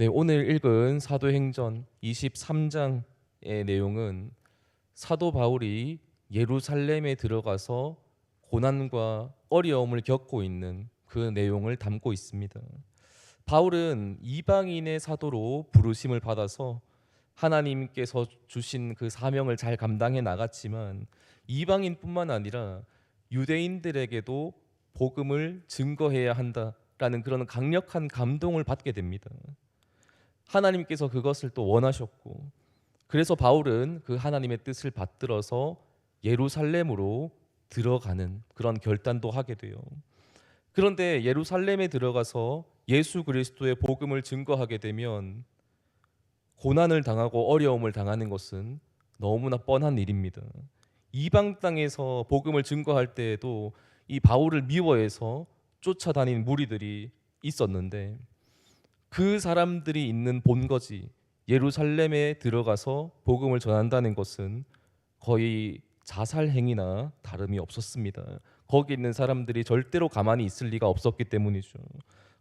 네, 오늘 읽은 사도행전 23장의 내용은 사도 바울이 예루살렘에 들어가서 고난과 어려움을 겪고 있는 그 내용을 담고 있습니다. 바울은 이방인의 사도로 부르심을 받아서 하나님께서 주신 그 사명을 잘 감당해 나갔지만 이방인뿐만 아니라 유대인들에게도 복음을 증거해야 한다라는 그런 강력한 감동을 받게 됩니다. 하나님께서 그것을 또 원하셨고 그래서 바울은 그 하나님의 뜻을 받들어서 예루살렘으로 들어가는 그런 결단도 하게 돼요. 그런데 예루살렘에 들어가서 예수 그리스도의 복음을 증거하게 되면 고난을 당하고 어려움을 당하는 것은 너무나 뻔한 일입니다. 이방 땅에서 복음을 증거할 때에도 이 바울을 미워해서 쫓아다닌 무리들이 있었는데 그 사람들이 있는 본거지 예루살렘에 들어가서 복음을 전한다는 것은 거의 자살 행위나 다름이 없었습니다. 거기 있는 사람들이 절대로 가만히 있을 리가 없었기 때문이죠.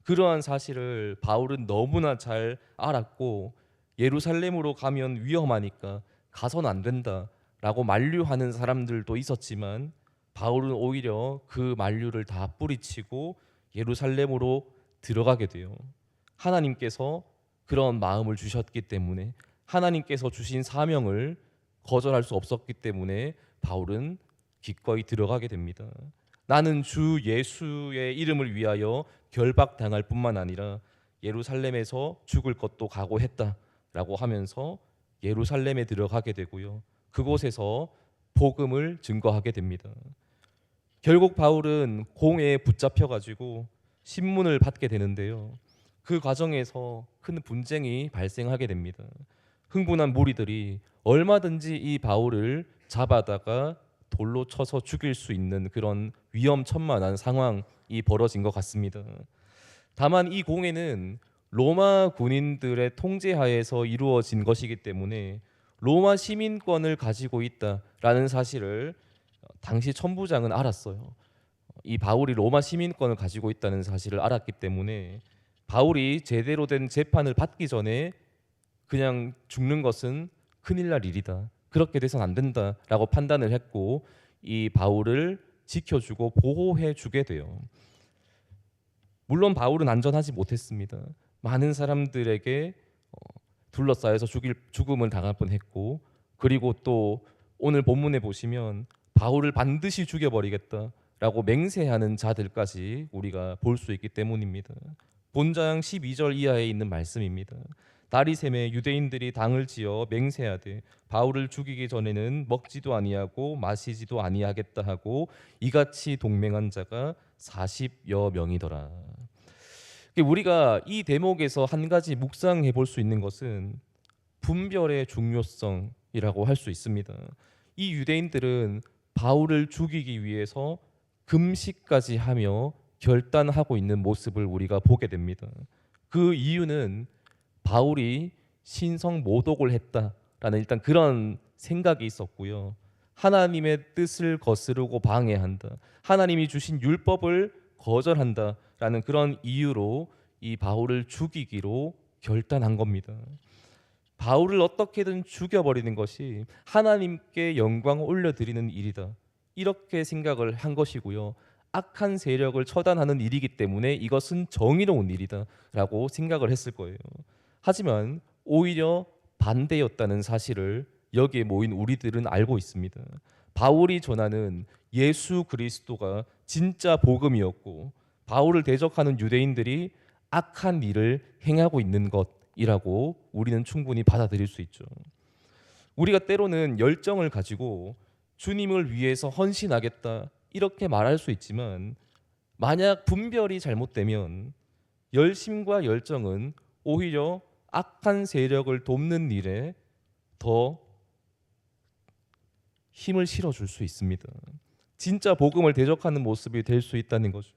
그러한 사실을 바울은 너무나 잘 알았고 예루살렘으로 가면 위험하니까 가선 안 된다라고 만류하는 사람들도 있었지만 바울은 오히려 그 만류를 다 뿌리치고 예루살렘으로 들어가게 돼요. 하나님께서 그런 마음을 주셨기 때문에 하나님께서 주신 사명을 거절할 수 없었기 때문에 바울은 기꺼이 들어가게 됩니다. 나는 주 예수의 이름을 위하여 결박당할 뿐만 아니라 예루살렘에서 죽을 것도 각오했다라고 하면서 예루살렘에 들어가게 되고요. 그곳에서 복음을 증거하게 됩니다. 결국 바울은 공회에 붙잡혀 가지고 신문을 받게 되는데요. 그 과정에서 큰 분쟁이 발생하게 됩니다. 흥분한 무리들이 얼마든지 이 바울을 잡아다가 돌로 쳐서 죽일 수 있는 그런 위험천만한 상황이 벌어진 것 같습니다. 다만 이 공회는 로마 군인들의 통제하에서 이루어진 것이기 때문에 로마 시민권을 가지고 있다라는 사실을 당시 천부장은 알았어요. 이 바울이 로마 시민권을 가지고 있다는 사실을 알았기 때문에 바울이 제대로 된 재판을 받기 전에 그냥 죽는 것은 큰일 날 일이다. 그렇게 돼선 안 된다라고 판단을 했고 이 바울을 지켜주고 보호해 주게 돼요. 물론 바울은 안전하지 못했습니다. 많은 사람들에게 어, 둘러싸여서 죽일 죽음을 당할 뻔했고 그리고 또 오늘 본문에 보시면 바울을 반드시 죽여버리겠다라고 맹세하는 자들까지 우리가 볼 수 있기 때문입니다. 본장 12절 이하에 있는 말씀입니다. 다리 샘에 유대인들이 당을 지어 맹세하되 바울을 죽이기 전에는 먹지도 아니하고 마시지도 아니하겠다 하고 이같이 동맹한 자가 40여 명이더라. 우리가 이 대목에서 한 가지 묵상해 볼 수 있는 것은 분별의 중요성이라고 할 수 있습니다. 이 유대인들은 바울을 죽이기 위해서 금식까지 하며 결단하고 있는 모습을 우리가 보게 됩니다. 그 이유는 바울이 신성 모독을 했다라는 일단 그런 생각이 있었고요. 하나님의 뜻을 거스르고 방해한다. 하나님이 주신 율법을 거절한다라는 그런 이유로 이 바울을 죽이기로 결단한 겁니다. 바울을 어떻게든 죽여버리는 것이 하나님께 영광을 올려드리는 일이다. 이렇게 생각을 한 것이고요. 악한 세력을 처단하는 일이기 때문에 이것은 정의로운 일이다라고 생각을 했을 거예요. 하지만 오히려 반대였다는 사실을 여기에 모인 우리들은 알고 있습니다. 바울이 전하는 예수 그리스도가 진짜 복음이었고 바울을 대적하는 유대인들이 악한 일을 행하고 있는 것이라고 우리는 충분히 받아들일 수 있죠. 우리가 때로는 열정을 가지고 주님을 위해서 헌신하겠다 이렇게 말할 수 있지만 만약 분별이 잘못되면 열심과 열정은 오히려 악한 세력을 돕는 일에 더 힘을 실어줄 수 있습니다. 진짜 복음을 대적하는 모습이 될 수 있다는 거죠.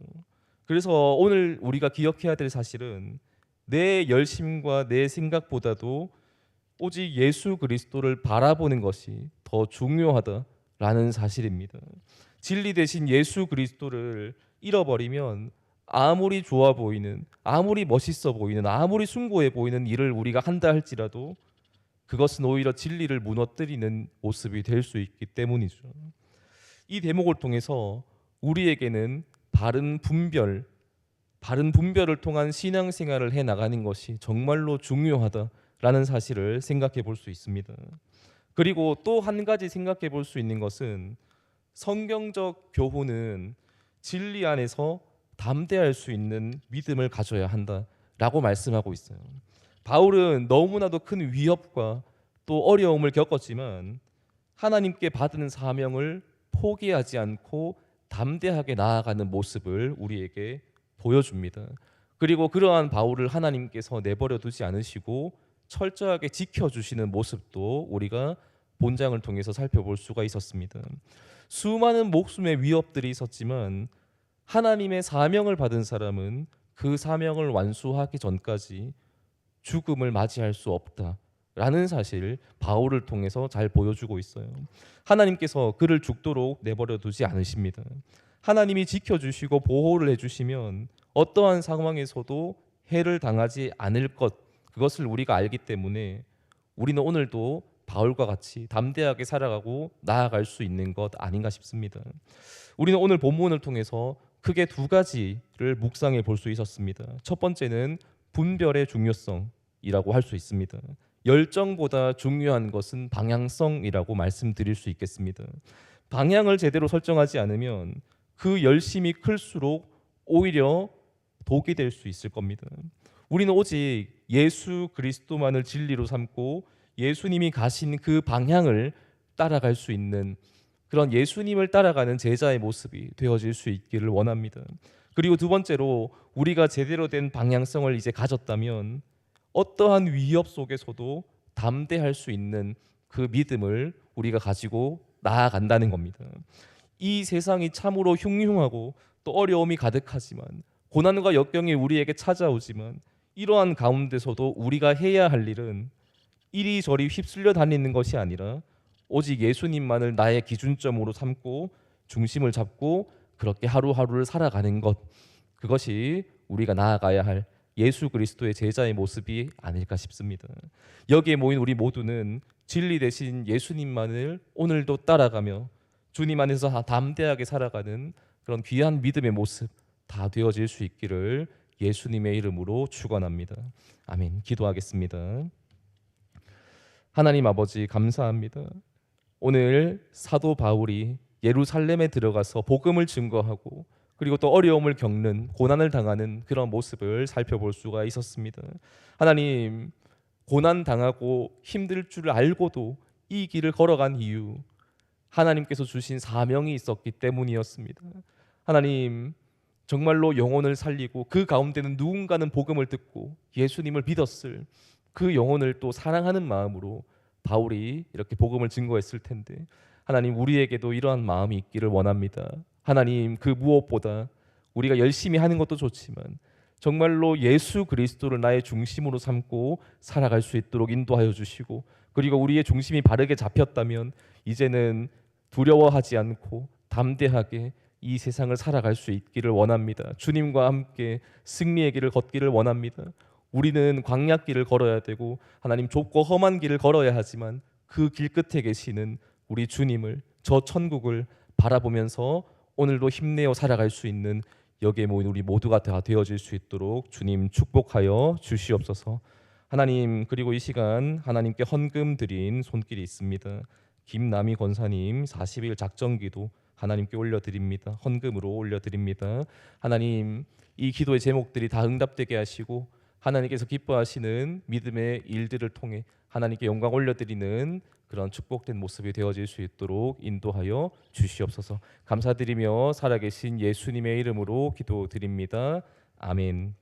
그래서 오늘 우리가 기억해야 될 사실은 내 열심과 내 생각보다도 오직 예수 그리스도를 바라보는 것이 더 중요하다라는 사실입니다. 진리 대신 예수 그리스도를 잃어버리면 아무리 좋아 보이는 아무리 멋있어 보이는 아무리 숭고해 보이는 일을 우리가 한다 할지라도 그것은 오히려 진리를 무너뜨리는 모습이 될 수 있기 때문이죠. 이 대목을 통해서 우리에게는 바른 분별, 바른 분별을 통한 신앙생활을 해 나가는 것이 정말로 중요하다라는 사실을 생각해 볼 수 있습니다. 그리고 또 한 가지 생각해 볼 수 있는 것은 성경적 교훈은 진리 안에서 담대할 수 있는 믿음을 가져야 한다라고 말씀하고 있어요. 바울은 너무나도 큰 위협과 또 어려움을 겪었지만 하나님께 받은 사명을 포기하지 않고 담대하게 나아가는 모습을 우리에게 보여줍니다. 그리고 그러한 바울을 하나님께서 내버려 두지 않으시고 철저하게 지켜주시는 모습도 우리가 본장을 통해서 살펴볼 수가 있었습니다. 수많은 목숨의 위협들이 있었지만 하나님의 사명을 받은 사람은 그 사명을 완수하기 전까지 죽음을 맞이할 수 없다 라는 사실 바울을 통해서 잘 보여주고 있어요. 하나님께서 그를 죽도록 내버려 두지 않으십니다. 하나님이 지켜주시고 보호를 해주시면 어떠한 상황에서도 해를 당하지 않을 것 그것을 우리가 알기 때문에 우리는 오늘도 바울과 같이 담대하게 살아가고 나아갈 수 있는 것 아닌가 싶습니다. 우리는 오늘 본문을 통해서 크게 두 가지를 묵상해 볼 수 있었습니다. 첫 번째는 분별의 중요성이라고 할 수 있습니다. 열정보다 중요한 것은 방향성이라고 말씀드릴 수 있겠습니다. 방향을 제대로 설정하지 않으면 그 열심이 클수록 오히려 독이 될 수 있을 겁니다. 우리는 오직 예수 그리스도만을 진리로 삼고 예수님이 가신 그 방향을 따라갈 수 있는 그런 예수님을 따라가는 제자의 모습이 되어질 수 있기를 원합니다. 그리고 두 번째로 우리가 제대로 된 방향성을 이제 가졌다면 어떠한 위협 속에서도 담대할 수 있는 그 믿음을 우리가 가지고 나아간다는 겁니다. 이 세상이 참으로 흉흉하고 또 어려움이 가득하지만 고난과 역경이 우리에게 찾아오지만 이러한 가운데서도 우리가 해야 할 일은 이리저리 휩쓸려 다니는 것이 아니라 오직 예수님만을 나의 기준점으로 삼고 중심을 잡고 그렇게 하루하루를 살아가는 것 그것이 우리가 나아가야 할 예수 그리스도의 제자의 모습이 아닐까 싶습니다. 여기에 모인 우리 모두는 진리 대신 예수님만을 오늘도 따라가며 주님 안에서 담대하게 살아가는 그런 귀한 믿음의 모습 다 되어질 수 있기를 예수님의 이름으로 축원합니다. 아멘. 기도하겠습니다. 하나님 아버지 감사합니다. 오늘 사도 바울이 예루살렘에 들어가서 복음을 증거하고 그리고 또 어려움을 겪는 고난을 당하는 그런 모습을 살펴볼 수가 있었습니다. 하나님 고난 당하고 힘들 줄 알고도 이 길을 걸어간 이유 하나님께서 주신 사명이 있었기 때문이었습니다. 하나님 정말로 영혼을 살리고 그 가운데는 누군가는 복음을 듣고 예수님을 믿었을 그 영혼을 또 사랑하는 마음으로 바울이 이렇게 복음을 증거했을 텐데 하나님 우리에게도 이러한 마음이 있기를 원합니다. 하나님 그 무엇보다 우리가 열심히 하는 것도 좋지만 정말로 예수 그리스도를 나의 중심으로 삼고 살아갈 수 있도록 인도하여 주시고 그리고 우리의 중심이 바르게 잡혔다면 이제는 두려워하지 않고 담대하게 이 세상을 살아갈 수 있기를 원합니다. 주님과 함께 승리의 길을 걷기를 원합니다. 우리는 광야길을 걸어야 되고 하나님 좁고 험한 길을 걸어야 하지만 그 길 끝에 계시는 우리 주님을 저 천국을 바라보면서 오늘도 힘내어 살아갈 수 있는 여기에 모인 우리 모두가 다 되어질 수 있도록 주님 축복하여 주시옵소서. 하나님 그리고 이 시간 하나님께 헌금 드린 손길이 있습니다. 김남희 권사님 40일 작정기도 하나님께 올려드립니다. 헌금으로 올려드립니다. 하나님 이 기도의 제목들이 다 응답되게 하시고 하나님께서 기뻐하시는 믿음의 일들을 통해 하나님께 영광 올려드리는 그런 축복된 모습이 되어질 수 있도록 인도하여 주시옵소서. 감사드리며 살아계신 예수님의 이름으로 기도드립니다. 아멘.